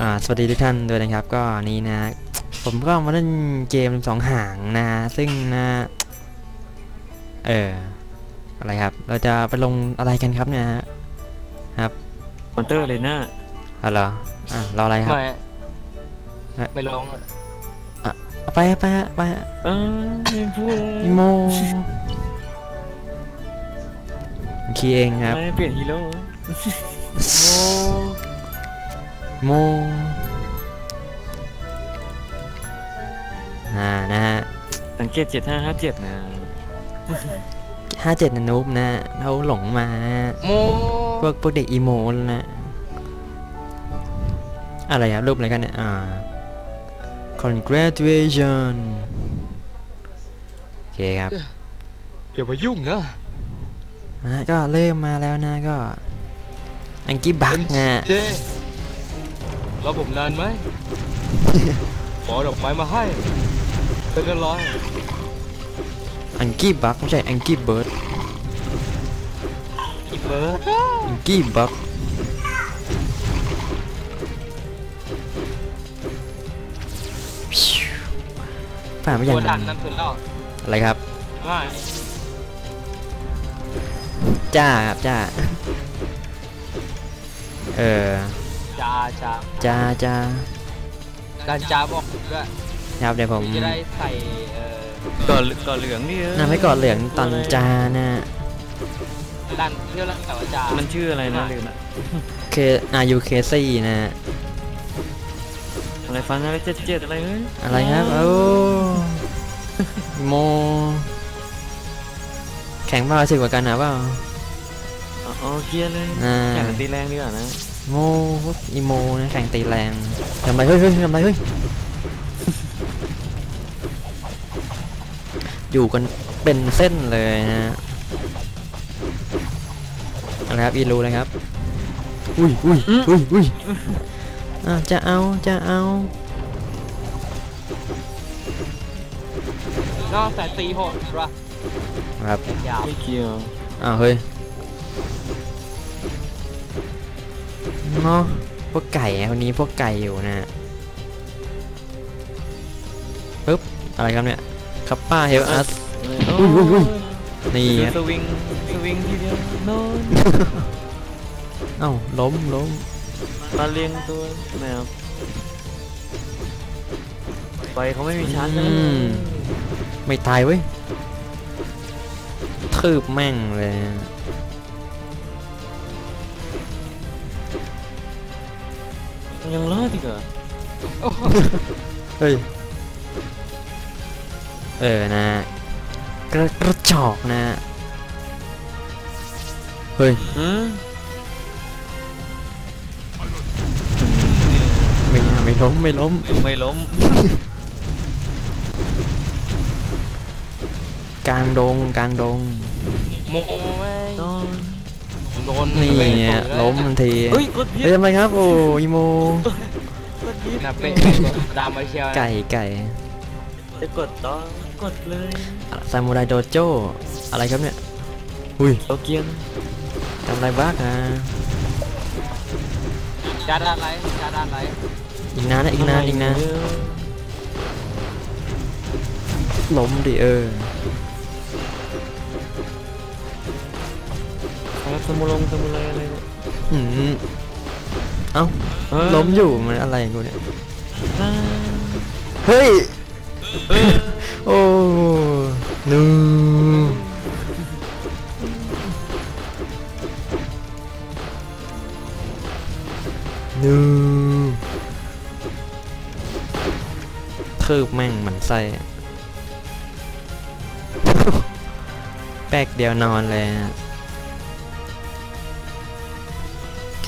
อ่าสวัสดีทุกท่านด้วยนะครับก็นี้นะ ผมก็มาเล่นเกมสองหางนะ ซึ่งนะ เอออะไรครับ เราจะไปลงอะไรกันครับเนี่ยฮะครับมอนเตอร์เลยนะเอาเหรออะรออะไรครับ ไม่ฮะไม่ลงอะเอาไปฮะไปฮะไปฮะเออไม่พูดอีโมคีย์เองครับไม่เปลี่ยนฮีโร่โม อ่านะฮะสังเกตเจ็ดห้าห้าเจ็ดนะห้าเจ็ดนะนูบนะเขาหลงมาโมพวกพวกเด็กอีโมนะ อะไรครับรูปอะไรกันเนี่ยอ่า congratulation โอเคครับอย่ามายุ่งนะนะก็เริ่มมาแล้วนะก็ อังกี้บักนะเจ รอผมนานไหม ขอดอกไม้มาให้เป็นกันร้อยอังกี้บักไม่ใช่อังกี้เบิร์ดอีกเบิร์ดอังกี้บักผ่านไปอตัย่างวดันนั้นั้นนสุดแล้วอะไรครับง่ายจ้าครับจ้า เออ จ้าจ้าจ้าจ้าดันจ้าบอกด้วยครับเดี๋ยวผมจะได้ใส่เอ่อก่อนก่อนเหลืองนี่เออนำให้กอดเหลืองตอนจานะดันเที่ยวแล้วแต่ว่าจ้ามันชื่ออะไรนะลืมละเคอายูเคซี่นะอะไรฟันอะไรเจ็ดเจ็ดอะไรเฮ้ยอะไรครับโอ้โมแข่งเปล่าสิกว่ากันนะเปล่าอ๋ออ๋อเคลียร์เลยอ่าแข่งกันตีแรงดีกว่านะโมพวกอีโมนะแข่งตีแรงทำไรเฮ้ยเฮ้ยทำไรเฮ้ยอยู่กันเป็นเส้นเลยนะอะไรครับอีรู้เลยครับอุ้ยอุ้ยอุ้ยอุ้ยอะจะเอาจะเอานอกแต่ตีโหดปะครับยาวไม่เกี่ยวอ้าวเฮ้ย เนาะพวกไก่อะคนนี้พวกไก่อยู่นะปึ๊บอะไรครับเนี่ยคัปป้าเฮลอัสอุ้ยอุ้ยอุ้ยนี่นี่ครับสวิงสวิงทีเดียวโน่นเอ้าล้มล้มมาเลี้ยงตัวแมวไปเขาไม่มีชาร์จอืนะมไม่ตายเว้ยทืบแม่งเลย ยังรอดอีกเหรอเฮ้ยเออนะกระกระจอกนะ โมแม่งโดนโดนนี่เนี่ยล้มทันทีเฮ้ยกดผิดเฮ้ยทำไมครับ โอ้อีโมกดผิดนะเป็นดามมาเชียวนะไก่ไก่จะกดต่อกดเลยซามูไรโดโจอะไรครับเนี่ยอุ้ยโตเกียนทำอะไรบ้างอะจ้าด้านไรจ้าด้านไรอีกนานนะอีกนานอีกนานล้มดิเออ ครับสมุลงสมุไรอะไรเนี่ยอืมเอ้าเฮ้ยล้มอยู่มันอะไรกูเนี่ยอ่าเฮ้ยเออโอ้นูนูทืบแม่งเหมือนไส้แป๊กเดียวนอนเลยอะ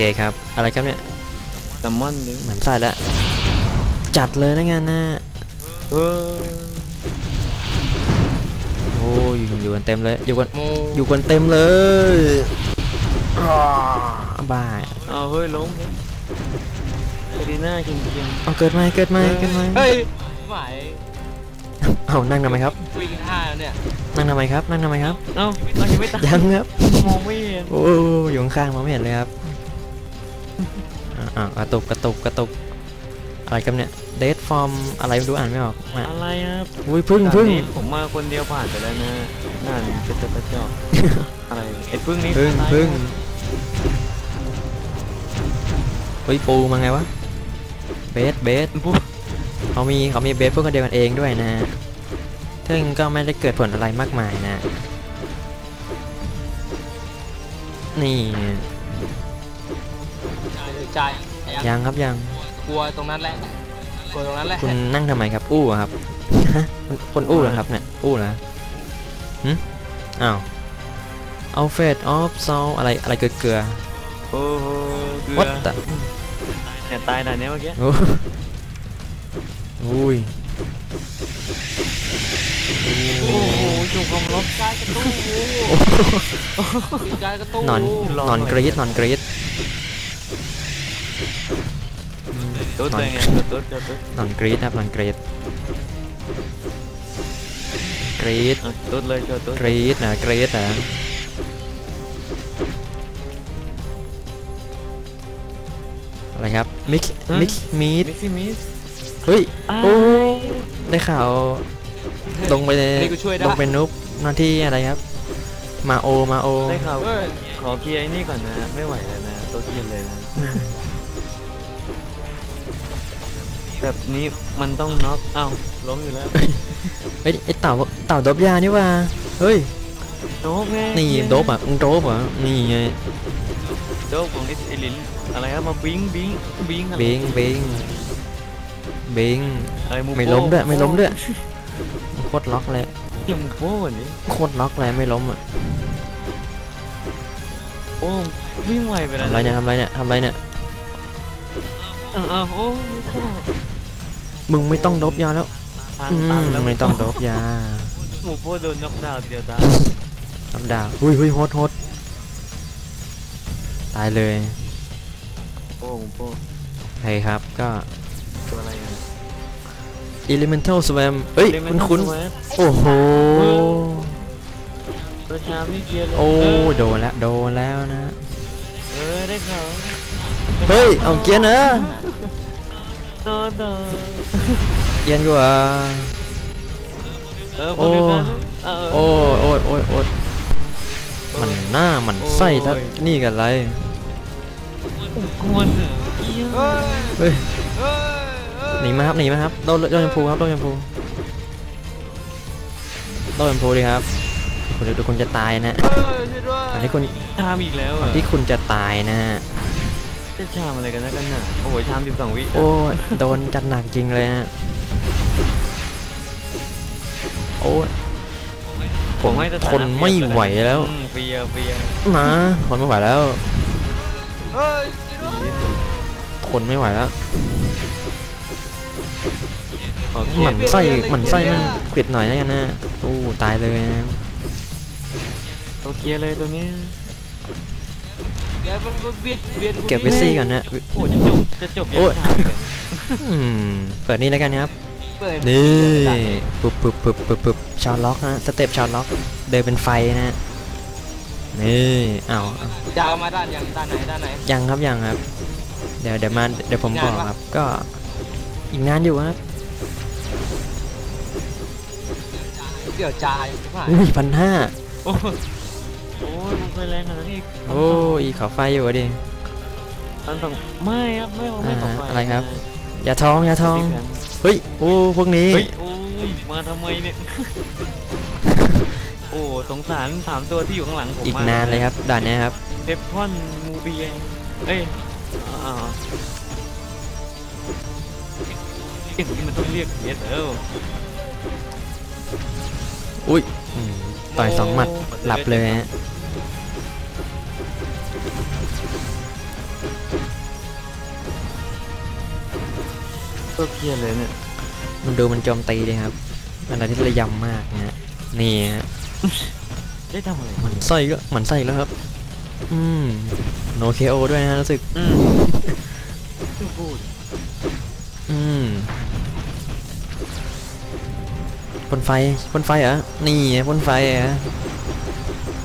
เคครับ อะไรครับเนี่ยแซลมอนเลยเหมือนไส้แล้วจัดเลยนะงานนะเออโอ้ยอยู่กันเต็มเลยอยู่กันโมอยู่กันเต็มเลยอ้าบ้าเอาเฮ้ยล้มเลยเซรีน่าเก่งเอาเกิดไหมเกิดไหมเกิดไหมเฮ้ยหมายเอานั่งทำไมครับวิ่งห้าแล้วเนี่ยนั่งทำไมครับนั่งทำไมครับๆเอ้าเรายังไม่ตายยังครับมองไม่เห็นโอ้อยู่ข้างๆมองไม่เห็นเลยครับ อ่าอ่ากระตุกกระตุกกระตุกอะไรกันเนี่ยเดทฟอร์มอะไรไม่รู้อ่านไม่ออกมาอะไรครับอุ้ยพึ่งพึ่งด่านนี้ผมมาคนเดียวผ่านไปแล้วนะนั่นกระจกกระจอกอะไรไอ้พึ่งนี่พึ่งตายพึ่งเฮ้ยปูมาไงวะเบสเบสปุ๊บเขามีเขามีเบสพวกคนเดียวกันเองด้วยนะซึ่งก็ไม่ได้เกิดผลอะไรมากมายนะ นี่ จ่ายยังครับยังกลัวตรงนั้นแหละกลัวตรงนั้นแหละคุณนั่งทำไมครับ อู้เหรอครับฮะคนอู้เหรอครับเนี่ยอู้เหรอหึอ้าวเอาเฟดออฟซอลอะไรอะไรเกลือเกลือโอ้โหเกลือวัดแต่เนี่ยตายด่านเนี้ยเมื่อกี้โอ้อุ้ยโอ้โหจุกความลบจ่ายกระตู้จ่ายกระตู้นอนนอนกรีดนอนกรีด ตุ๊ดเลยไงตุ๊ดตุ๊ดตุ๊ดนอนกรีดครับนอนกรีดกรีดอะตุ๊ดเลยเจอตุ๊ดกรีดนะกรีดนะอะไรครับมิกมิกมีดมิกซี่มิสเฮ้ยอ้าวโอ้ได้ข่าวลงไปในนี่กูช่วยได้ลงเป็นนุบหน้าที่อะไรครับ มาโอมาโอได้ข่าวเฮ้ยขอเคลียร์ไอ้นี่ก่อนนะ ไม่ไหวแล้วนะตัวเคลียร์เลยนะ แบบนี้มันต้องน็อกอ้าวล้มอยู่แล้วเฮ้ยไอเต่าเต่าดบยานี่ว่าเฮ้ยโดบไงนี่โดบอะมึงโดบอะนี่ไงโดบของไอ้ลินอะไรครับมาบิงบิงบิงอะไรบิงบิงบิงอะไรมูไม่ล้มด้วยไม่ล้มด้วยโคตรล็อกเลยเกี่ยมโป้วันนี้โคตรล็อกเลยไม่ล้มอะโอ้วิ่งไวไปทำแล้วไรเนี่ยทำไรเนี่ยทำไรเนี่ยอ้าวอ้าวโอ้ มึงไม่ต้องดบยาแล้วทางอืตันมแล้วไม่ต้องดบยาหมูโป้โดนน็อกดาวน์เดียวตายธรรมดาหุ้ยหุ้ยโฮดโฮดตายเลยโป้หมูโป้ใช่ครับก็ ตัวอะไรกัน Elemental Swam เอ้ยคุณคุณโอ้โห ประชาไม่เคลียร์เลยโอ้เโดนแล้ว โดนแล้วนะ เออได้ข่าวเฮ้ย เอาเกียร์นะ โดนโดนเกียร์กว่าเออพวกเดียวกันเออโอ้ยโอ้ยโอ้ยโอ้ยมันหน้ามันไส้ทักนี่กันไรกวนเหรอเอี้ยเฮ้ยเฮ้ยเฮ้ยเฮ้ยหนีมาครับหนีมาครับโดนโดนชมพูครับโดนชมพูโดนชมพูดีครับคุณเดี๋ยวคุณจะตายนะเฮ้ยช่วยด้วยอันที่คุณชามอีกแล้วก่ออะนที่คุณจะตายนะ จะชามอะไรกันนะกันน่ะโอ้โหชามสิบสองวิโอ้ยโดนจัดหนักจริงเลยฮะโอ้ยผมให้สถาะทนไม่ไหวแล้วอืมเฟียเฟียนะทนไม่ไหวแล้วเฮ้ยช่วยด้วยทนไม่ไหวแล้วโอเคหมันไส้หมันไส้มันปิดหน่อยแล้วกันนะโอ้ตายเลยนะโอเคเลยตัวนี้ แกมันเบียดเบียดเก็บวิซี่ก่อนนะโอ้จะจบจะจบโอ้ยยังชามเลยอืมเปิดนี่แล้วกันครับเปิดนี่ปึ๊บปึ๊บปึ๊บปึ๊บปึ๊บชาวล็อกฮะสเต็ปชาวล็อกเดินเป็นไฟนะฮะนี่อ้าวอ้าวจะเอามาด้านยังด้านไหนด้านไหนยังครับยังครับ เดี๋ยวเดี๋ยวมาเดี๋ยวผมบอกครับ ก็อีกนานอยู่ครับเดี๋ยวจ่ายผ่านอุ้ยพันห้า โอ้ยโอ้ยมันเคยแรงขนาดนี้โอ้ยขอไฟอยู่อะดิพันสองไม่ครับไม่เอาไม่ขอไฟอ่าอะไรครับ อย่าท้องอย่าท้อง เฮ้ย โอ้พวกนี้ เฮ้ยโอ้ยมาทำไมเนี่ย โอ้สงสารสามตัวที่อยู่ข้างหลังผมอีกมนานเลยครับด่านเนี้ยครับ เทปพอนมูเบียเอ้ยอ่าเอ็นี่มันต้องเรียกเอสเอลอุ้ยอืมต่อยสองหมัดหลับเลยฮะ ตัวเคลียร์เลยเนี่ย มันดูมันโจมตีเลยครับอะไรที่ระยำมากนะฮะ นี่ฮะ ได้ทำอะไรหมันไส้ก็หมันไส้อีกแล้วครับ อืมโนเคโอด้วยนะรู้สึก อืมพูดอืมพ่นไฟพ่นไฟเหรอ นี่ไงพ่นไฟเหรอ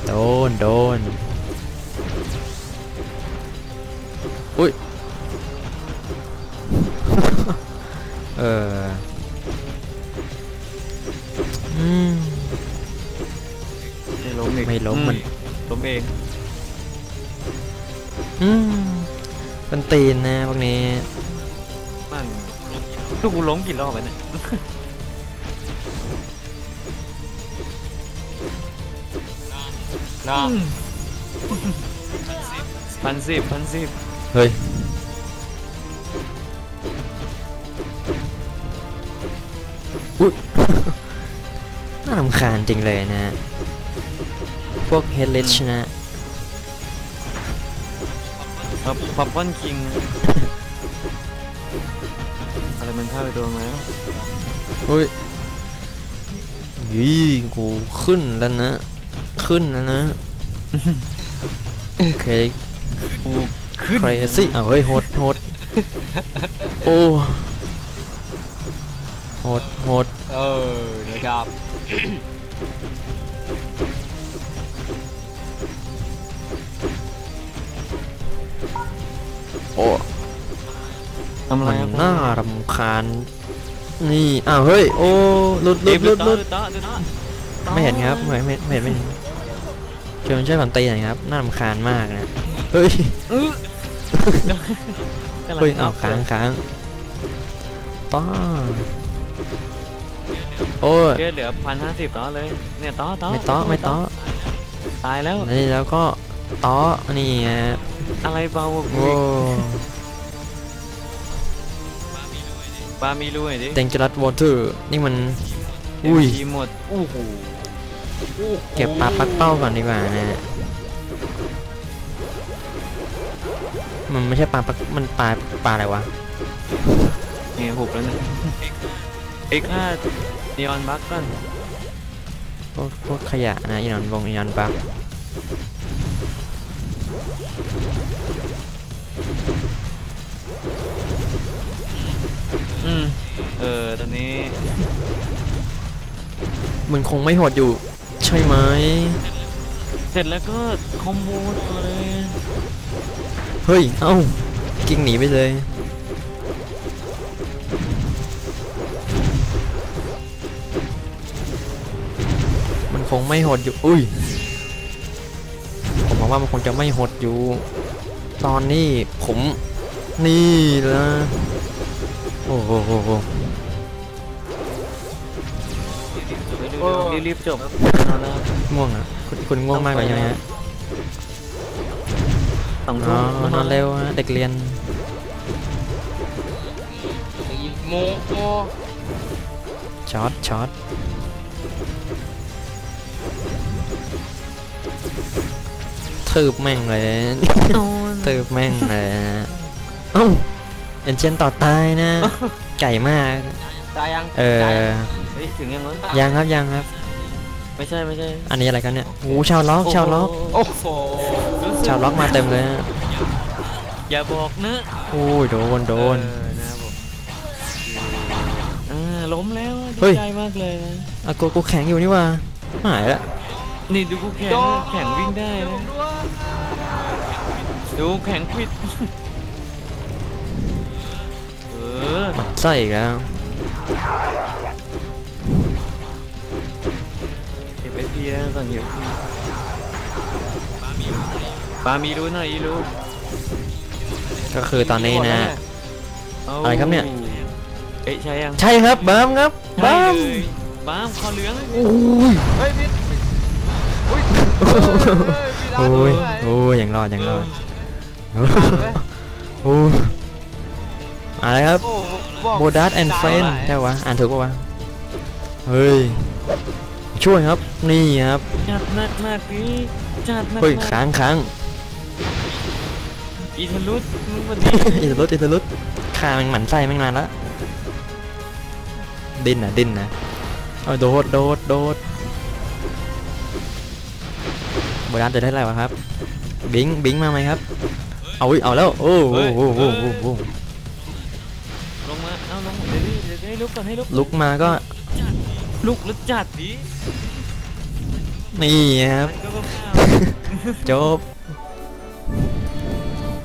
โดน โดน อุ้ย เอออืมไม่ล้มอีกไม่ล้มมันล้มเองอืมเป็นตีนนะพวกนี้มันลูกกูล้มกี่รอบแล้วเนี่ยนะพันสิบพันสิบ เฮ้ยอุ๊ยน่ารำคาญจริงเลยนะ พวกเฮดลิชนะพับพับป้อนคิง อะไรมันเข้าไปดวงแล้วอุ้ยยี่กูขึ้นแล้วนะ ขึ้นแล้วนะ โอเคกู ขึ้นใครสิอ้าวเฮ้ยโหดโหดโอ้โหดโหดเออนะครับ โอ้ทำอะไรมันครับน่ารำคาญ นี่อ้าวเฮ้ย โอ้หลุดหลุดหลุดหลุดต่อต่อต่อไม่เห็นครับ ไม่ไม่ไม่เห็นไม่เห็น ช่วยมันช่วยผมตีหน่อยครับ น่ารำคาญมากนะ เฮ้ยอื้อกเฮ้ยอ้าวค้างค้างต้อโอ้ยเดี๋ยวเหลือพันห้าสิบต่อเลย เนี่ยต่อต่อไม่ต้อไม่ต้อตายแล้วนี่แล้วก็ต้อนี่ฮะอะไรเบากว่ากูโอ้อีกบามีรู้หน่อยดิเต็งจรัสวอเตอร์นี่มัน อุ้ยทีหมดโอ้โห เก็บปลาปักเป้าก่อนดีกว่านะฮะมันไม่ใช่ปลาปักมันปลาปลาอะไรวะเนี่ยหุบแล้วเนี่ยเอ็กห้านีออนบัคก่อนพวกพวกขยะนะอีนอนวงอีนอนปักอืมเออตอนนี้มันคงไม่โหดอยู่ ใช่ไหม เสร็จแล้วก็คอมโบตัวเลยเฮ้ย เอ้า กิ้งหนีไปเลย มันคงไม่โหดอยู่ อุ้ย ผมบอกว่ามันคงจะไม่โหดอยู่ ตอนนี้ผมนี่ละโอ้โห รีบๆรีบๆจบเอาแล้วง่วงอะคุณคุณง่วงมากเลยใช่ไหมฮะสองอ๋ทุ่อมนอนเร็วฮะเด็กเรียนโมโมช็อตช็อตทืบแม่งเลยนอนตืบแม่งเลยนะเอ้าเอ็นเชนต่อตายนะ ไก่มาก ตายยัง เอตายอ ยังเฮ้ยถึงยังวะยังครับยังครับ ไม่ใช่ไม่ใช่ อันนี้อะไรกันเนี่ยโอ้ชาวล็อกชาวล็อกโอ้โหรู้สึชาวล็อกมาเต็มเลยนะอย่าบอกนะโอ้ยโดนโดนเออนะครับผมอ่าล้มแล้วดีเฮ้ยใจมากเลยนะอะกูกูแข็งอยู่นี่ว่าหายละนี่ดูกูแข็งโดนะแข็งวิ่งได้ช่วยผนะมด้วยดูแข็งควิดเออหมันไส้อีกแล้ว บไอพีแล้วก่อนเดี๋ยวพีปามีรู้หน่อยอีรู้ก็คือตอนนี้นะ เาอะไรครับเนี่ย เอ้ยใช่ยังใช่ครับบัมครับใช่มเลยบ้ามคอเหลืองโอ้ยเฮ้ยพี่อุ้ยโอ้ยโอ้ยยังรอดยังรอดโอ้ยอะไรครับโบดัสแอนด์เฟนใช่ปะอ่านถูกปะวะเฮ้ย ช่วยครับ นี่ครับจัดหนักหนักนี่จัดหนักเฮ้ยหนักค้างค้างอีทะลุมึงวันนี้อิตาลุดอิตาลุดขาแมันหมันไส้แม่งนานละดิ้นนะดิ้นนะเอาโดดโดดโดดโบดัสจะได้อะไรวะครับ บิงบิงมาไหมครับ เอาอุ๊ยเอาแล้วโอ้โหโอ้โหโอ้โหโอ้โหลงมา เอาลงเดี๋ยวดิเดี๋ยวให้ลุกก่อนให้ลุกลุกมาก็ ลุกแล้วจัดดินี่ครับ มันก็บ้าจบ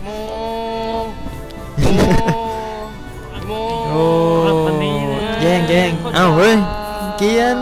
โมโมโมโอ้แล้ววันนี้ล้งแกล้งเอ้าเฮ้ย เกรียน